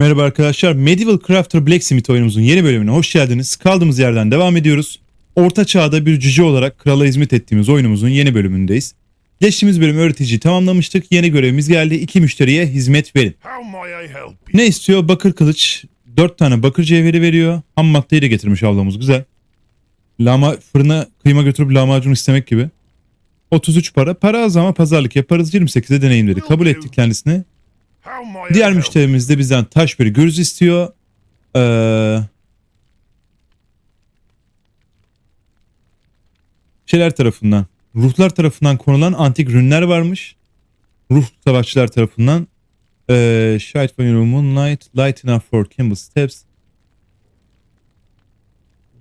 Merhaba arkadaşlar. Medieval Crafter Blacksmith oyunumuzun yeni bölümüne hoş geldiniz. Kaldığımız yerden devam ediyoruz. Orta çağda bir cüce olarak krala hizmet ettiğimiz oyunumuzun yeni bölümündeyiz. Geçtiğimiz bölüm öğreticiyi tamamlamıştık. Yeni görevimiz geldi. İki müşteriye hizmet verin. Ne istiyor? Bakır kılıç. Dört tane bakır cevheri veriyor. Ham maddeyi de getirmiş ablamız. Güzel. Lama fırına kıyma götürüp lahmacun istemek gibi. 33 para. Para az ama pazarlık yaparız. 28'e deneyim dedi. Kabul ettik kendisini. Diğer müşterimiz de bizden taş bir gürüz istiyor. Ee, şeyler tarafından, ruhlar tarafından konulan antik ürünler varmış. Ruh savaşçılar tarafından. Ee, Shite for your moonlight, light enough for Kimball steps.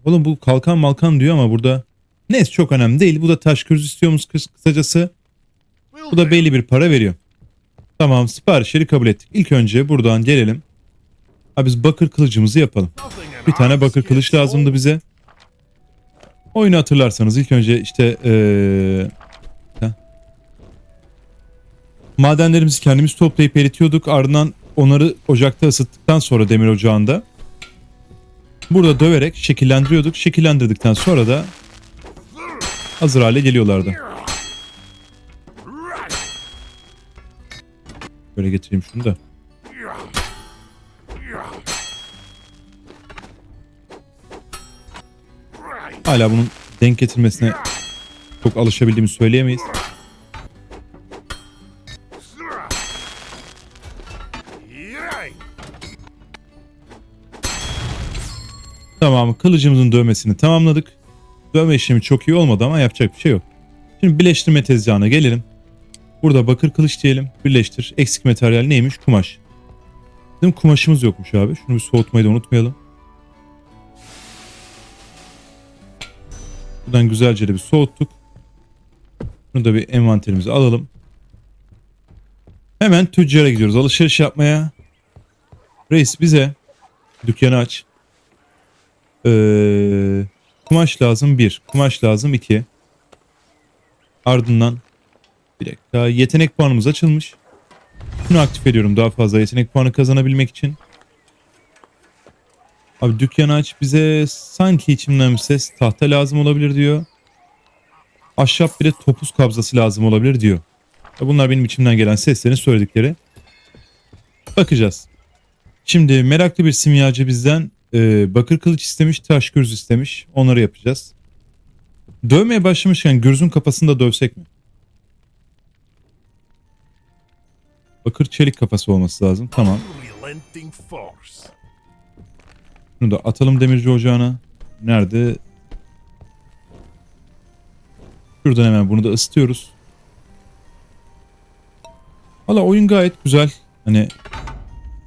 Oğlum bu kalkan malkan diyor ama burada neyse çok önemli değil. Bu da taş gürüz istiyormuş kıs- kısacası. Bu da belli bir para veriyor. Tamam siparişleri kabul ettik. İlk önce buradan gelelim. Ha biz bakır kılıcımızı yapalım. Bir tane bakır kılıç lazımdı bize. Oyunu hatırlarsanız ilk önce işte ha. madenlerimizi kendimiz toplayıp eritiyorduk. Ardından onları ocakta ısıttıktan sonra demir ocağında burada döverek şekillendiriyorduk. Şekillendirdikten sonra da hazır hale geliyorlardı. Böyle getireyim şunu da. Hala bunun denk getirmesine çok alışabildiğimi söyleyemeyiz. Tamam kılıcımızın dövmesini tamamladık. Dövme işlemi çok iyi olmadı ama yapacak bir şey yok. Şimdi birleştirme tezgahına gelelim. Burada bakır kılıç diyelim. Birleştir. Eksik materyal neymiş? Kumaş. Bizim kumaşımız yokmuş abi. Şunu bir soğutmayı da unutmayalım. Buradan güzelce de bir soğuttuk. Bunu da bir envanterimize alalım. Hemen tüccara gidiyoruz alışveriş yapmaya. Reis bize dükkanı aç. Ee, kumaş lazım bir. Kumaş lazım iki. Ardından bir dakika yetenek puanımız açılmış. Şunu aktif ediyorum daha fazla yetenek puanı kazanabilmek için. Abi dükkanı aç bize sanki içimden bir ses tahta lazım olabilir diyor. Ahşap bir de topuz kabzası lazım olabilir diyor. Bunlar benim içimden gelen seslerin söyledikleri. Bakacağız. Şimdi meraklı bir simyacı bizden e, bakır kılıç istemiş, taş gürs istemiş. Onları yapacağız. Dövmeye başlamışken gürzün kafasını da dövsek mi? Bakır çelik kafası olması lazım. Tamam. Bunu da atalım demirci ocağına. Nerede? Şuradan hemen bunu da ısıtıyoruz. Valla oyun gayet güzel. Hani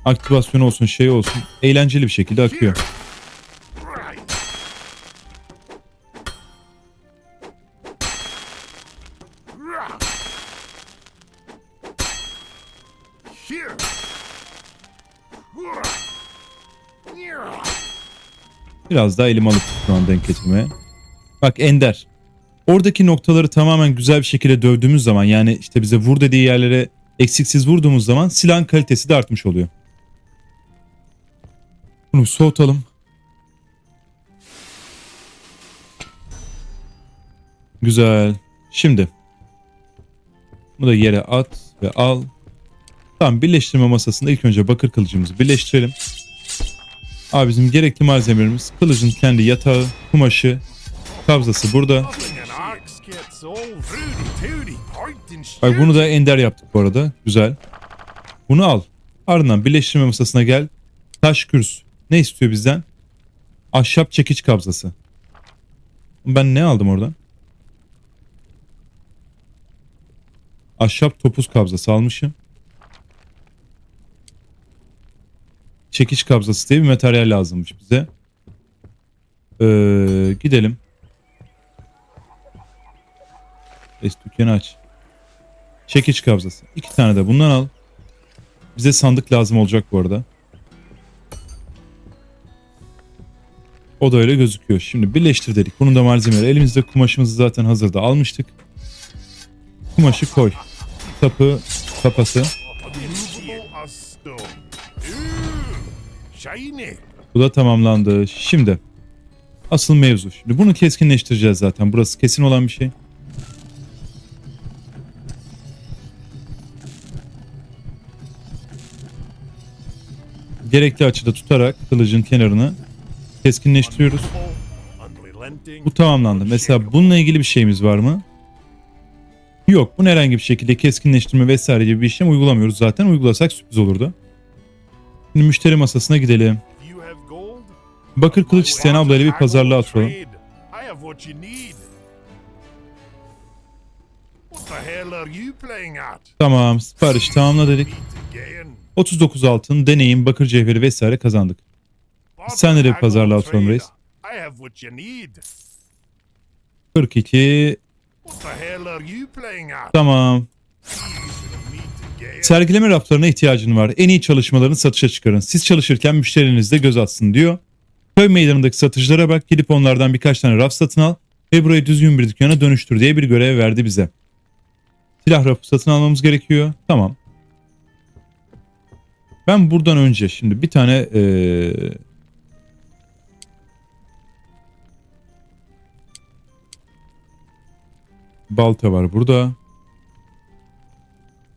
aktivasyon olsun şey olsun eğlenceli bir şekilde akıyor. Biraz daha elim alıp şu an denk getirmeye. Bak Ender. Oradaki noktaları tamamen güzel bir şekilde dövdüğümüz zaman yani işte bize vur dediği yerlere eksiksiz vurduğumuz zaman silahın kalitesi de artmış oluyor. Bunu soğutalım. Güzel. Şimdi. Bunu da yere at ve al. Tamam birleştirme masasında ilk önce bakır kılıcımızı birleştirelim. Abi bizim gerekli malzemelerimiz kılıcın kendi yatağı, kumaşı, kabzası burada. Bak bunu da ender yaptık bu arada. Güzel. Bunu al. Ardından birleştirme masasına gel. Taş kürs. Ne istiyor bizden? Ahşap çekiç kabzası. Ben ne aldım oradan? Ahşap topuz kabzası almışım. Çekiç kabzası diye bir materyal lazımmış bize. Ee, gidelim. Es aç. Çekiç kabzası. İki tane de bundan al. Bize sandık lazım olacak bu arada. O da öyle gözüküyor. Şimdi birleştir dedik. Bunun da malzemeleri. Elimizde kumaşımızı zaten hazırda almıştık. Kumaşı koy. Kapı, kapası. Bu da tamamlandı. Şimdi asıl mevzu. Şimdi bunu keskinleştireceğiz zaten. Burası kesin olan bir şey. Gerekli açıda tutarak kılıcın kenarını keskinleştiriyoruz. Bu tamamlandı. Mesela bununla ilgili bir şeyimiz var mı? Yok. Bunu herhangi bir şekilde keskinleştirme vesaire gibi bir işlem uygulamıyoruz zaten. Uygulasak sürpriz olurdu. Müşteri masasına gidelim. Bakır kılıç isteyen ablayla bir pazarlığa oturalım. I have what you need. What the hell are you playing at? Tamam sipariş tamamla dedik. Meet again. 39 altın, deneyim, bakır cevheri vesaire kazandık. Sen nereye Haggle pazarlığa oturalım reis? I have what you need. 42 What the hell are you playing at? tamam. Sergileme raflarına ihtiyacın var. En iyi çalışmalarını satışa çıkarın. Siz çalışırken müşteriniz de göz atsın diyor. Köy meydanındaki satıcılara bak gidip onlardan birkaç tane raf satın al ve burayı düzgün bir dükkana dönüştür diye bir görev verdi bize. Silah rafı satın almamız gerekiyor. Tamam. Ben buradan önce şimdi bir tane eee balta var burada.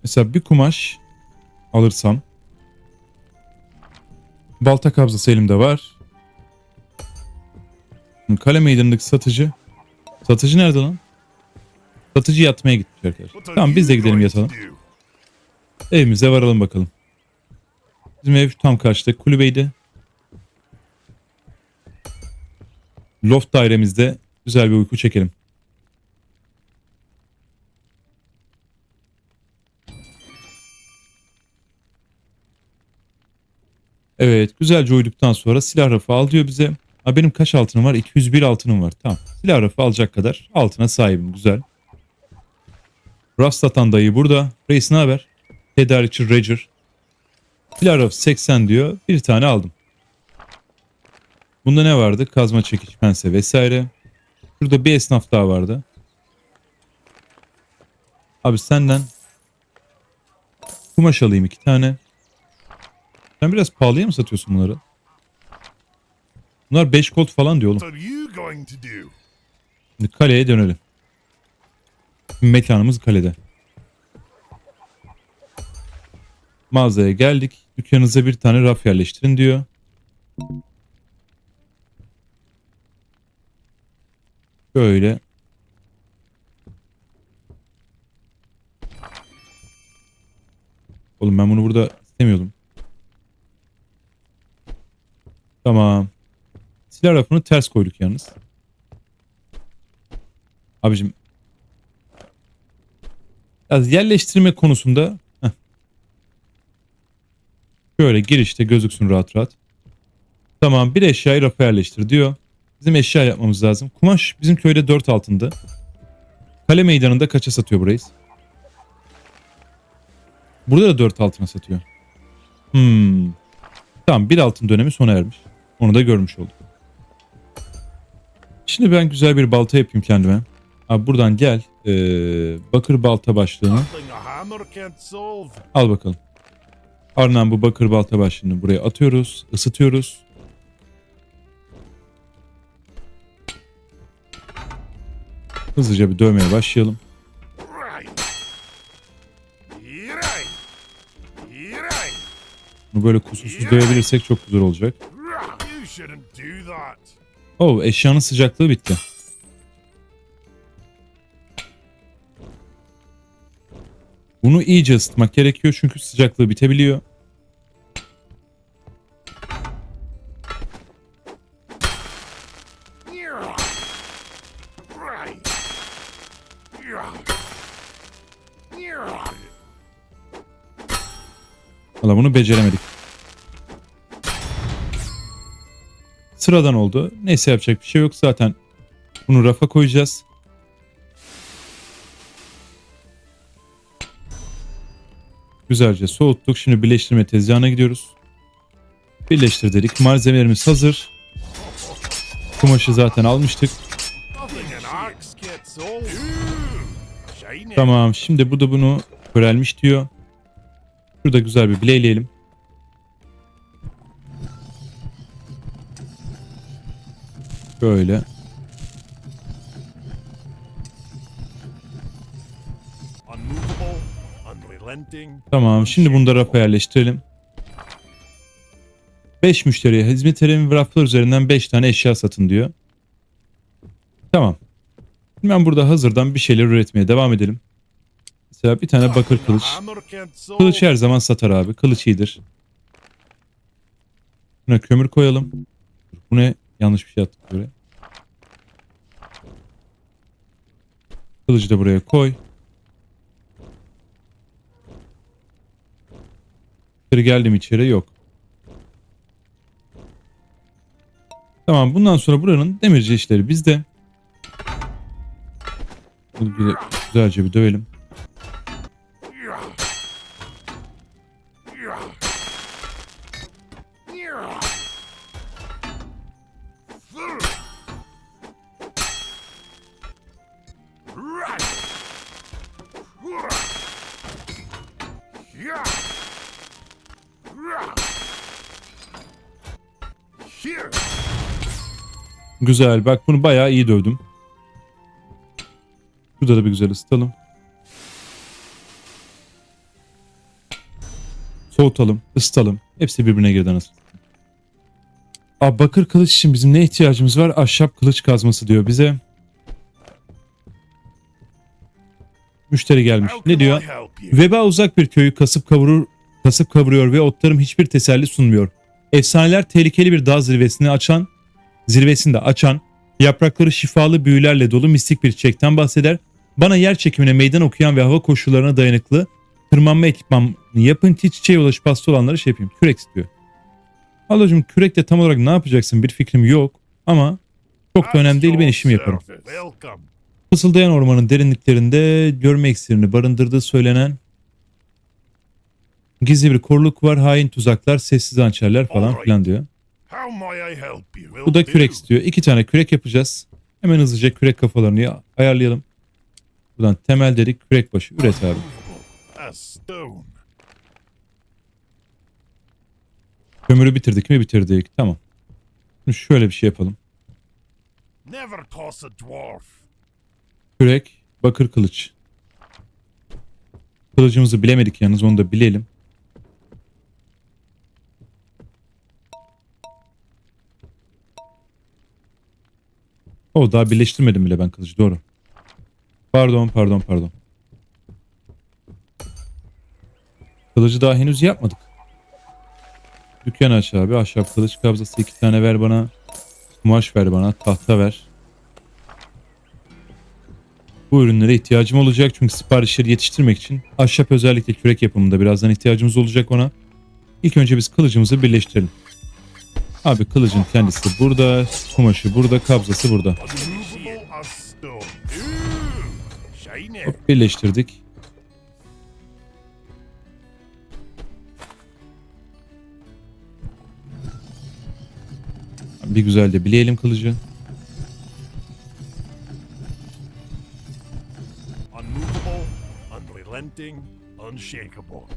Mesela bir kumaş alırsam balta kabzası elimde var. Kale meydanındaki satıcı. Satıcı nerede lan? Satıcı yatmaya gitmiş arkadaşlar. Tamam biz de gidelim yatalım. Evimize varalım bakalım. Bizim ev tam karşıda kulübeydi. Loft dairemizde güzel bir uyku çekelim. Evet güzelce uyuduktan sonra silah rafı al diyor bize. Ha, benim kaç altınım var? 201 altınım var. Tamam. Silah rafı alacak kadar altına sahibim. Güzel. Raf satan dayı burada. Reis ne haber? Tedarikçi Roger. Silah rafı 80 diyor. Bir tane aldım. Bunda ne vardı? Kazma çekiç pense vesaire. Şurada bir esnaf daha vardı. Abi senden kumaş alayım iki tane. Sen biraz pahalıya mı satıyorsun bunları? Bunlar 5 gold falan diyor oğlum. Şimdi kaleye dönelim. Mekanımız kalede. Mağazaya geldik. Dükkanınıza bir tane raf yerleştirin diyor. Böyle. Oğlum ben bunu burada istemiyordum. Tamam. Silah rafını ters koyduk yalnız. Abicim. Biraz yerleştirme konusunda heh. şöyle girişte gözüksün rahat rahat. Tamam bir eşyayı rafa yerleştir diyor. Bizim eşya yapmamız lazım. Kumaş bizim köyde 4 altındı. Kale meydanında kaça satıyor burayız? Burada da 4 altına satıyor. Hmm. Tamam bir altın dönemi sona ermiş. Onu da görmüş olduk. Şimdi ben güzel bir balta yapayım kendime. Abi buradan gel. Ee, bakır balta başlığını al bakalım. Ardından bu bakır balta başlığını buraya atıyoruz. ısıtıyoruz. Hızlıca bir dövmeye başlayalım. Bunu böyle kusursuz dövebilirsek çok güzel olacak. Oh eşyanın sıcaklığı bitti. Bunu iyice ısıtmak gerekiyor çünkü sıcaklığı bitebiliyor. Valla bunu beceremedik. Sıradan oldu. Neyse yapacak bir şey yok. Zaten bunu rafa koyacağız. Güzelce soğuttuk. Şimdi birleştirme tezgahına gidiyoruz. Birleştir dedik. Malzemelerimiz hazır. Kumaşı zaten almıştık. Tamam. Şimdi bu da bunu körelmiş diyor. Şurada güzel bir bileyleyelim. Unrelenting. Tamam şimdi da rafa yerleştirelim. 5 müşteriye hizmet ve raflar üzerinden 5 tane eşya satın diyor. Tamam. Şimdi Ben burada hazırdan bir şeyler üretmeye devam edelim. Mesela bir tane bakır kılıç. Kılıç her zaman satar abi. Kılıç iyidir. Buna kömür koyalım. Bu ne? Yanlış bir şey attık buraya. Kılıcı da buraya koy. İçeri geldim içeri yok. Tamam bundan sonra buranın demirci işleri bizde. Bunu güzelce bir dövelim. Güzel. Bak bunu bayağı iyi dövdüm. Şurada da bir güzel ısıtalım. Soğutalım, ısıtalım. Hepsi birbirine girdi anasını. Abi bakır kılıç için bizim ne ihtiyacımız var? Ahşap kılıç kazması diyor bize. Müşteri gelmiş. Ne diyor? Veba uzak bir köyü kasıp kavurur, kasıp kavuruyor ve otlarım hiçbir teselli sunmuyor. Efsaneler tehlikeli bir dağ zirvesini açan, zirvesinde açan, yaprakları şifalı büyülerle dolu mistik bir çiçekten bahseder. Bana yer çekimine meydan okuyan ve hava koşullarına dayanıklı tırmanma ekipmanı yapın ki çiçeğe ulaşıp hasta olanları şey yapayım. Kürek istiyor. Halacığım kürekle tam olarak ne yapacaksın bir fikrim yok ama çok da önemli değil ben işimi yaparım. Fısıldayan ormanın derinliklerinde görme iksirini barındırdığı söylenen gizli bir koruluk var, hain tuzaklar, sessiz hançerler falan filan diyor. Bu da kürek istiyor. İki tane kürek yapacağız. Hemen hızlıca kürek kafalarını ayarlayalım. Buradan temel dedik kürek başı üret abi. Kömürü bitirdik mi bitirdik. Tamam. Şimdi şöyle bir şey yapalım. Never toss a dwarf. Kürek, bakır kılıç. Kılıcımızı bilemedik yalnız onu da bilelim. O daha birleştirmedim bile ben kılıcı doğru. Pardon pardon pardon. Kılıcı daha henüz yapmadık. Dükkan aç abi. Ahşap kılıç kabzası iki tane ver bana. Kumaş ver bana. Tahta ver. Bu ürünlere ihtiyacım olacak çünkü siparişleri yetiştirmek için ahşap özellikle kürek yapımında birazdan ihtiyacımız olacak ona. İlk önce biz kılıcımızı birleştirelim. Abi kılıcın kendisi burada, kumaşı burada, kabzası burada. Hop birleştirdik. Bir güzel de bileyelim kılıcı.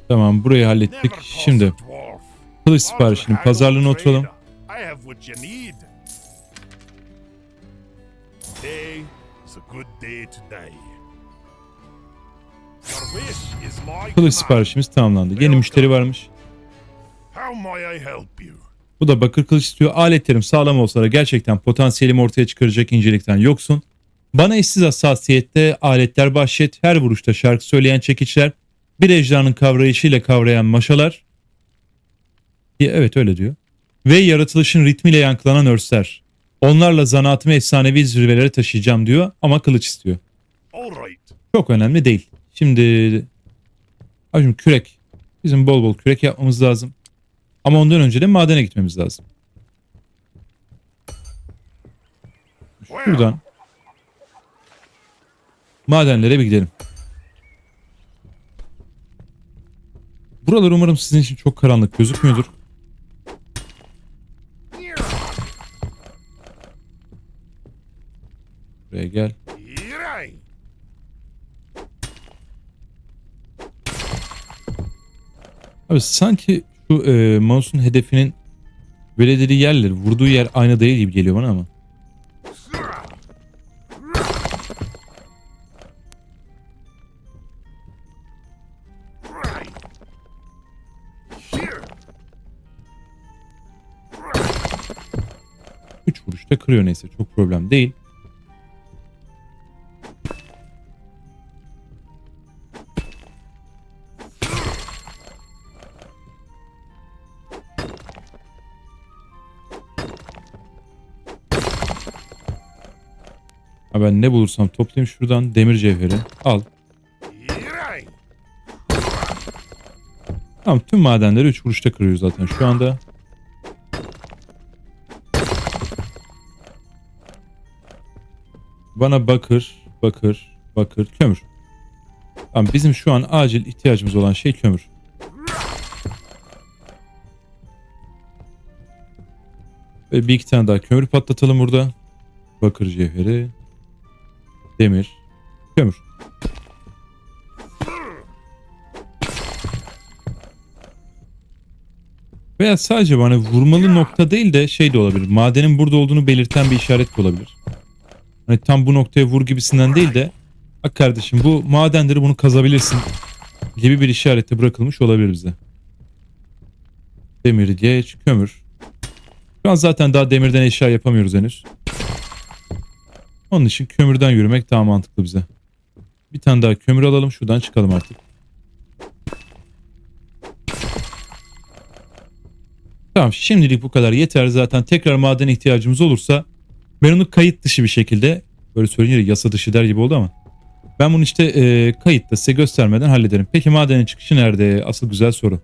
Tamam burayı hallettik. Şimdi kılıç siparişinin pazarlığına oturalım. Kılıç siparişimiz tamamlandı. Yeni müşteri varmış. Bu da bakır kılıç istiyor. Aletlerim sağlam olsa da gerçekten potansiyelimi ortaya çıkaracak incelikten yoksun. Bana eşsiz hassasiyette aletler bahşet, her vuruşta şarkı söyleyen çekiçler, bir ejderhanın kavrayışıyla kavrayan maşalar. Ya, Evet öyle diyor. Ve yaratılışın ritmiyle yankılanan örsler. Onlarla zanaatımı efsanevi zirvelere taşıyacağım diyor ama kılıç istiyor. All right. Çok önemli değil. Şimdi Hacım kürek. Bizim bol bol kürek yapmamız lazım. Ama ondan önce de madene gitmemiz lazım. Şuradan madenlere bir gidelim. Buralar umarım sizin için çok karanlık gözükmüyordur. Buraya gel. Abi sanki şu e, mouse'un hedefinin belirlediği yerleri vurduğu yer aynı değil gibi geliyor bana ama. Kırıyor neyse. Çok problem değil. Ha ben ne bulursam toplayayım şuradan demir cevheri. Al. Tamam tüm madenleri 3 kuruşta kırıyor zaten şu anda. Bana bakır, bakır, bakır, kömür. Tamam bizim şu an acil ihtiyacımız olan şey kömür. Ve bir iki tane daha kömür patlatalım burada. Bakır cevheri, demir, kömür. Veya sadece bana vurmalı nokta değil de şey de olabilir. Madenin burada olduğunu belirten bir işaret de olabilir. Hani tam bu noktaya vur gibisinden değil de bak kardeşim bu madenleri bunu kazabilirsin gibi bir işarette bırakılmış olabilir bize. Demir geç, kömür. Şu an zaten daha demirden eşya yapamıyoruz henüz. Onun için kömürden yürümek daha mantıklı bize. Bir tane daha kömür alalım şuradan çıkalım artık. Tamam şimdilik bu kadar yeter zaten tekrar maden ihtiyacımız olursa ben onu kayıt dışı bir şekilde böyle söyleyince yasa dışı der gibi oldu ama ben bunu işte e, kayıtta size göstermeden hallederim. Peki madenin çıkışı nerede? Asıl güzel soru.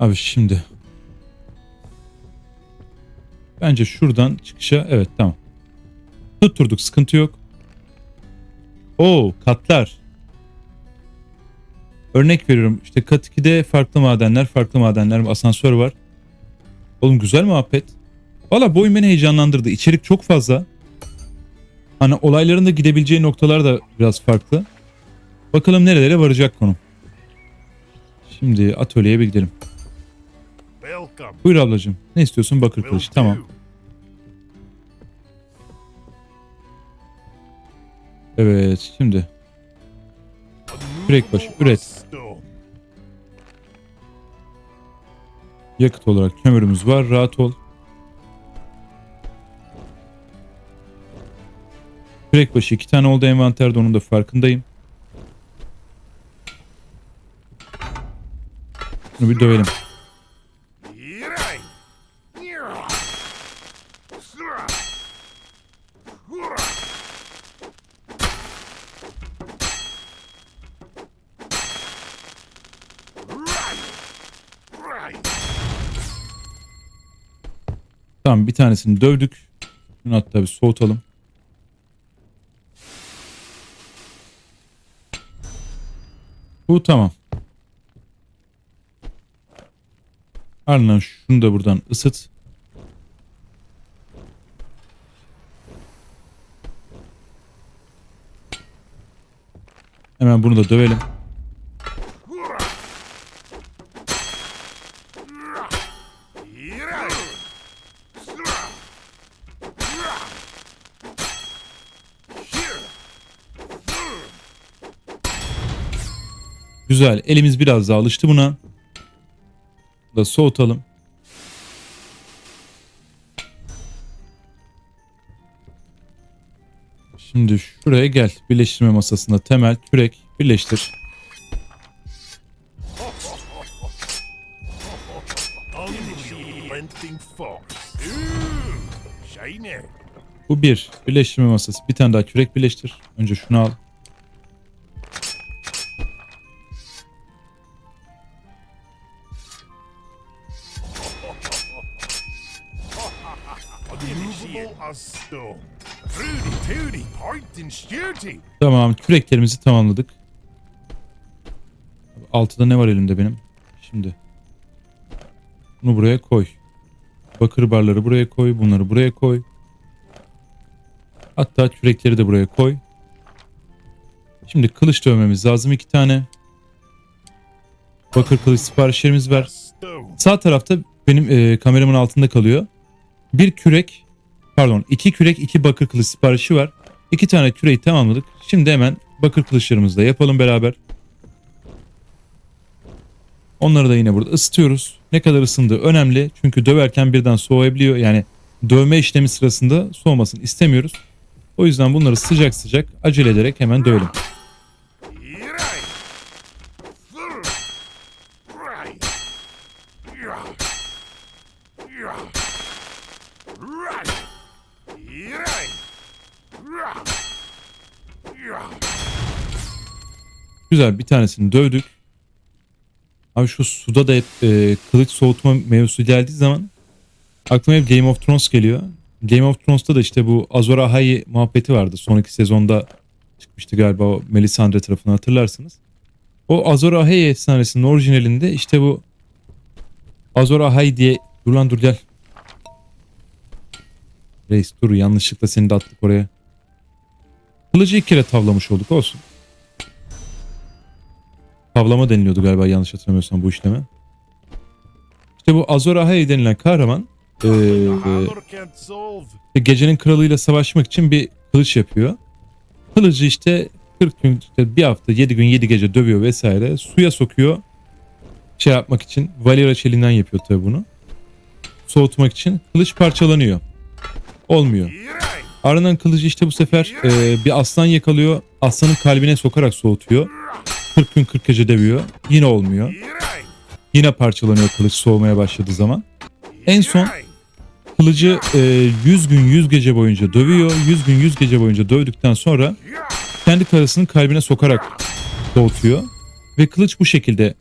Abi şimdi bence şuradan çıkışa evet tamam. Tutturduk sıkıntı yok. Oo katlar. Örnek veriyorum işte kat 2'de farklı madenler, farklı madenler, asansör var. Oğlum güzel muhabbet. Valla bu oyun beni heyecanlandırdı. İçerik çok fazla. Hani olayların da gidebileceği noktalar da biraz farklı. Bakalım nerelere varacak konu. Şimdi atölyeye bir gidelim. Welcome. Buyur ablacığım. Ne istiyorsun? Bakır kılıç. Tamam. Evet şimdi. Kürek başı, üret. Yakıt olarak kömürümüz var. Rahat ol. Kürek başı iki tane oldu envanterde. Onun da farkındayım. Bunu bir dövelim. Tanesini dövdük. Şunu hatta bir soğutalım. Bu tamam. Ardından şunu da buradan ısıt. Hemen bunu da dövelim. Güzel. Elimiz biraz daha alıştı buna. Da soğutalım. Şimdi şuraya gel. Birleştirme masasında temel, kürek birleştir. Bu bir. Birleştirme masası. Bir tane daha kürek birleştir. Önce şunu al. Tamam. Küreklerimizi tamamladık. Altıda ne var elimde benim? Şimdi. Bunu buraya koy. Bakır barları buraya koy. Bunları buraya koy. Hatta kürekleri de buraya koy. Şimdi kılıç dövmemiz lazım iki tane. Bakır kılıç siparişlerimiz. Stone. Sağ tarafta benim e, kameramın altında kalıyor. Bir kürek, pardon iki kürek iki bakır kılıç siparişi var. İki tane küreği tamamladık. Şimdi hemen bakır kılıçlarımızı da yapalım beraber. Onları da yine burada ısıtıyoruz. Ne kadar ısındığı önemli. Çünkü döverken birden soğuyabiliyor. Yani dövme işlemi sırasında soğumasını istemiyoruz. O yüzden bunları sıcak sıcak acele ederek hemen dövelim. Güzel bir tanesini dövdük. Abi şu suda da hep e, kılıç soğutma mevzusu geldiği zaman aklıma hep Game of Thrones geliyor. Game of Thrones'ta da işte bu Azor Ahai muhabbeti vardı. Son iki sezonda çıkmıştı galiba o Melisandre tarafını hatırlarsınız. O Azor Ahai efsanesinin orijinalinde işte bu Azor Ahai diye dur lan dur gel. Reis dur yanlışlıkla seni de attık oraya. Kılıcı ilk kere tavlamış olduk olsun. Tavlama deniliyordu galiba yanlış hatırlamıyorsam bu işleme. İşte bu Azor Ahai denilen kahraman can't solve. gecenin kralıyla savaşmak için bir kılıç yapıyor. Kılıcı işte 40 gün işte bir hafta 7 gün 7 gece dövüyor vesaire. Suya sokuyor. Şey yapmak için Valyra çeliğinden yapıyor tabii bunu. Soğutmak için kılıç parçalanıyor. Olmuyor. Ardından kılıcı işte bu sefer e, bir aslan yakalıyor. Aslanın kalbine sokarak soğutuyor. 40 gün 40 gece dövüyor. Yine olmuyor. Yine parçalanıyor kılıç soğumaya başladığı zaman. En son kılıcı e, 100 gün 100 gece boyunca dövüyor. 100 gün 100 gece boyunca dövdükten sonra kendi karısının kalbine sokarak soğutuyor. Ve kılıç bu şekilde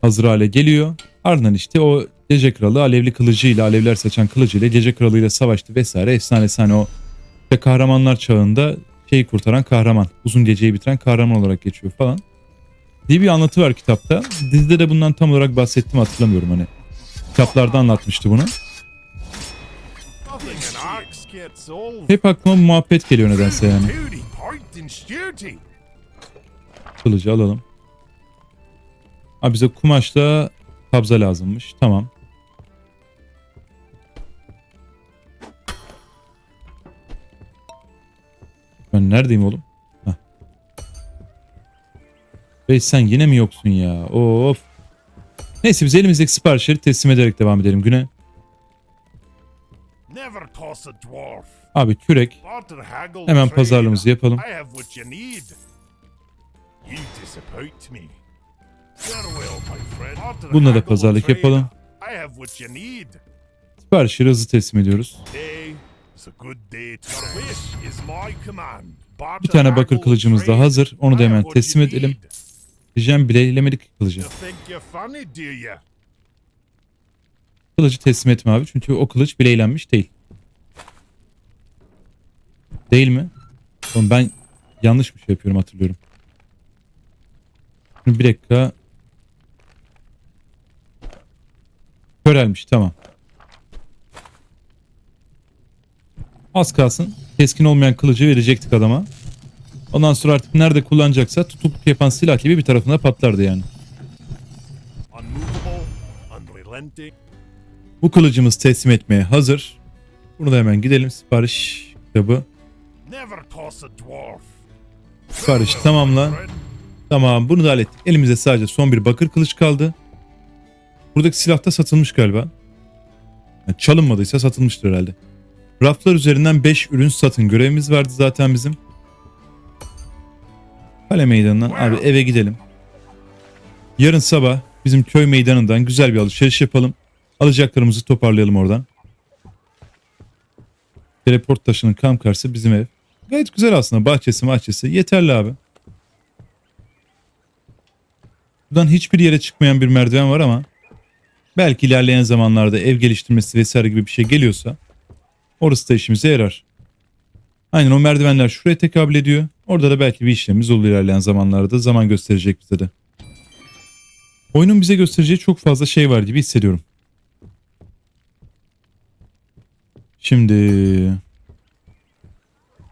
hazır hale geliyor. Ardından işte o gece kralı alevli kılıcıyla alevler saçan kılıcıyla gece kralıyla savaştı vesaire. Efsanesi hani o işte kahramanlar çağında şeyi kurtaran kahraman. Uzun geceyi bitiren kahraman olarak geçiyor falan. Diye bir anlatı var kitapta. Dizide de bundan tam olarak bahsettim hatırlamıyorum hani. Kitaplarda anlatmıştı bunu. Hep aklıma bu muhabbet geliyor nedense yani. Kılıcı alalım. Abi bize kumaşla kabza lazımmış. Tamam. Ben neredeyim oğlum? Reis sen yine mi yoksun ya? Of. Neyse biz elimizdeki siparişleri teslim ederek devam edelim güne. Abi kürek. Hemen pazarlığımızı yapalım. Bununla da pazarlık yapalım. Siparişleri hızlı teslim ediyoruz. Bir tane bakır kılıcımız da hazır. Onu da hemen teslim edelim. Diyeceğim bile ilemedik kılıcı. Kılıcı teslim etme abi. Çünkü o kılıç bileylenmiş değil. Değil mi? Oğlum ben yanlış bir şey yapıyorum hatırlıyorum. Şimdi bir dakika. Körelmiş tamam. Az kalsın keskin olmayan kılıcı verecektik adama. Ondan sonra artık nerede kullanacaksa tutukluk yapan silah gibi bir tarafına patlardı yani. Bu kılıcımız teslim etmeye hazır. Bunu da hemen gidelim sipariş kitabı. Sipariş tamamla. Tamam bunu da hallettik. Elimizde sadece son bir bakır kılıç kaldı. Buradaki silah da satılmış galiba. Yani çalınmadıysa satılmıştır herhalde. Raflar üzerinden 5 ürün satın görevimiz vardı zaten bizim. Kale meydanından abi eve gidelim. Yarın sabah bizim köy meydanından güzel bir alışveriş yapalım. Alacaklarımızı toparlayalım oradan. Teleport taşının kam karşısı bizim ev. Gayet güzel aslında bahçesi bahçesi yeterli abi. Buradan hiçbir yere çıkmayan bir merdiven var ama belki ilerleyen zamanlarda ev geliştirmesi vesaire gibi bir şey geliyorsa orası da işimize yarar. Aynen o merdivenler şuraya tekabül ediyor. Orada da belki bir işlemimiz olur ilerleyen zamanlarda. Zaman gösterecek bize de. Oyunun bize göstereceği çok fazla şey var gibi hissediyorum. Şimdi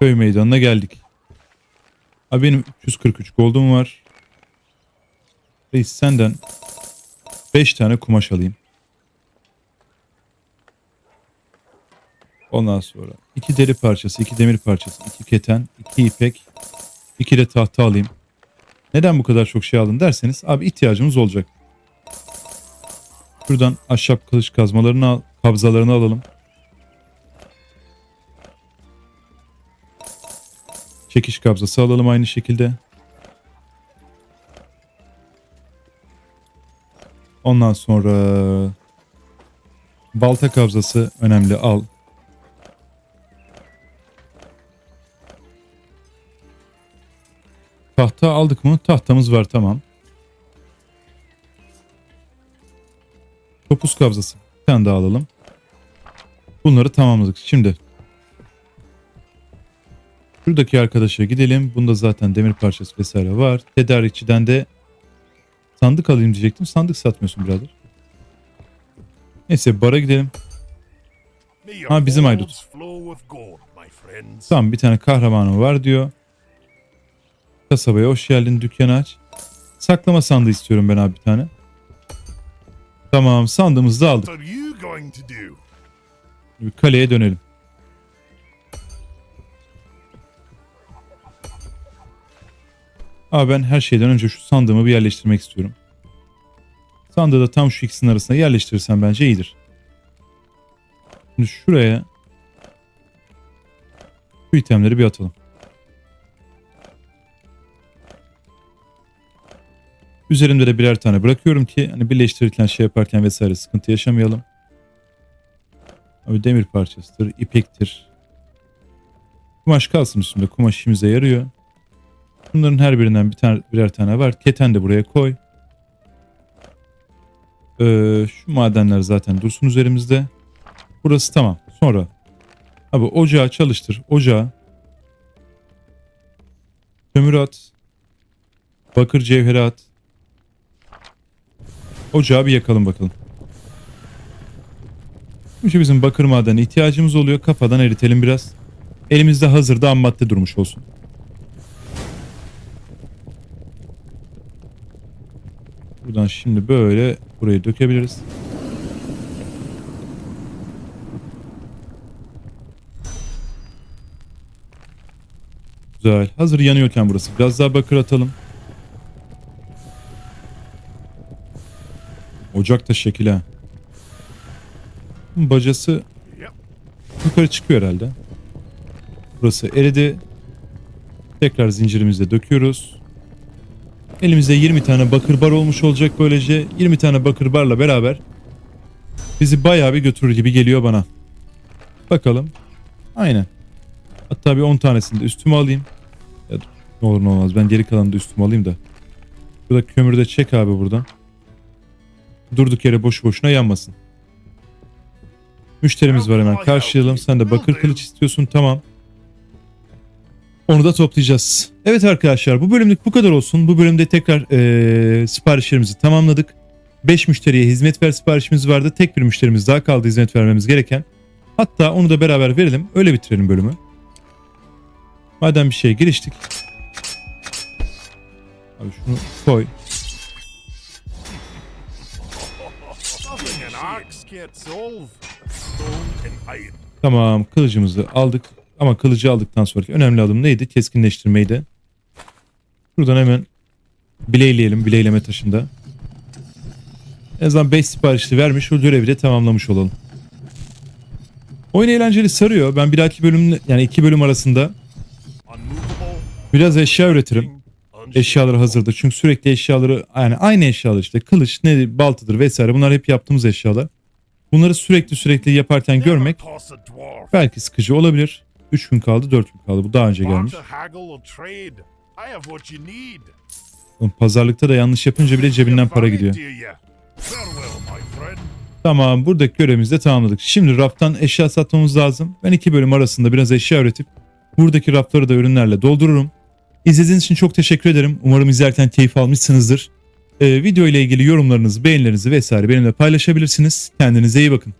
köy meydanına geldik. Abi benim 343 gold'um var. Reis senden 5 tane kumaş alayım. Ondan sonra 2 deri parçası, 2 demir parçası, 2 keten, 2 ipek, 2 de tahta alayım. Neden bu kadar çok şey aldın derseniz abi ihtiyacımız olacak. Şuradan ahşap kılıç kazmalarını al, kabzalarını alalım. Çekiş kabzası alalım aynı şekilde. Ondan sonra balta kabzası önemli al. Tahta aldık mı? Tahtamız var tamam. Topuz kabzası. Bir tane daha alalım. Bunları tamamladık. Şimdi şuradaki arkadaşa gidelim. Bunda zaten demir parçası vesaire var. Tedarikçiden de sandık alayım diyecektim. Sandık satmıyorsun birader. Neyse bara gidelim. Ha, bizim haydut. Tamam bir tane kahramanım var diyor. Kasabaya hoş geldin dükkanı aç. Saklama sandığı istiyorum ben abi bir tane. Tamam sandığımızı da aldık. Bir kaleye dönelim. Abi ben her şeyden önce şu sandığımı bir yerleştirmek istiyorum. Sandığı da tam şu ikisinin arasına yerleştirirsem bence iyidir. Şimdi şuraya şu itemleri bir atalım. Üzerimde de birer tane bırakıyorum ki hani birleştirirken şey yaparken vesaire sıkıntı yaşamayalım. Abi demir parçasıdır, ipektir. Kumaş kalsın üstünde. Kumaş işimize yarıyor. Bunların her birinden bir tane birer tane var. Keten de buraya koy. Ee, şu madenler zaten dursun üzerimizde. Burası tamam. Sonra abi ocağı çalıştır. Ocağı kömür at. Bakır cevheri at. Ocağı bir yakalım bakalım. Çünkü bizim bakır madeni ihtiyacımız oluyor. Kafadan eritelim biraz. Elimizde hazırda ham madde durmuş olsun. Buradan şimdi böyle burayı dökebiliriz. Güzel. Hazır yanıyorken burası. Biraz daha bakır atalım. Ocak da şekil ha. Bacası yukarı çıkıyor herhalde. Burası eridi. Tekrar zincirimizde döküyoruz. Elimizde 20 tane bakır bar olmuş olacak böylece. 20 tane bakır barla beraber bizi bayağı bir götürür gibi geliyor bana. Bakalım. Aynen. Hatta bir 10 tanesini de üstüme alayım. Ya ne olur ne olmaz ben geri kalanını da üstüme alayım da. Burada kömürü de çek abi buradan. Durduk yere boşu boşuna yanmasın. Müşterimiz var hemen karşılayalım. Sen de bakır kılıç istiyorsun tamam. Onu da toplayacağız. Evet arkadaşlar bu bölümlük bu kadar olsun. Bu bölümde tekrar eee, siparişlerimizi tamamladık. 5 müşteriye hizmet ver siparişimiz vardı. Tek bir müşterimiz daha kaldı hizmet vermemiz gereken. Hatta onu da beraber verelim. Öyle bitirelim bölümü. Madem bir şeye giriştik. Abi şunu koy. Tamam kılıcımızı aldık. Ama kılıcı aldıktan sonraki önemli adım neydi? Keskinleştirmeydi. Buradan hemen bileyleyelim bileyleme taşında. En azından 5 siparişli vermiş o görevi de tamamlamış olalım. Oyun eğlenceli sarıyor. Ben bir dahaki bölüm yani iki bölüm arasında biraz eşya üretirim. Eşyaları hazırda. Çünkü sürekli eşyaları yani aynı eşyalar işte kılıç ne baltadır vesaire bunlar hep yaptığımız eşyalar. Bunları sürekli sürekli yaparken görmek belki sıkıcı olabilir. 3 gün kaldı 4 gün kaldı bu daha önce gelmiş. Pazarlıkta da yanlış yapınca bile cebinden para gidiyor. Tamam buradaki görevimizi de tamamladık. Şimdi raftan eşya satmamız lazım. Ben iki bölüm arasında biraz eşya üretip buradaki rafları da ürünlerle doldururum. İzlediğiniz için çok teşekkür ederim. Umarım izlerken keyif almışsınızdır. Ee, video ile ilgili yorumlarınızı, beğenilerinizi vesaire benimle paylaşabilirsiniz. Kendinize iyi bakın.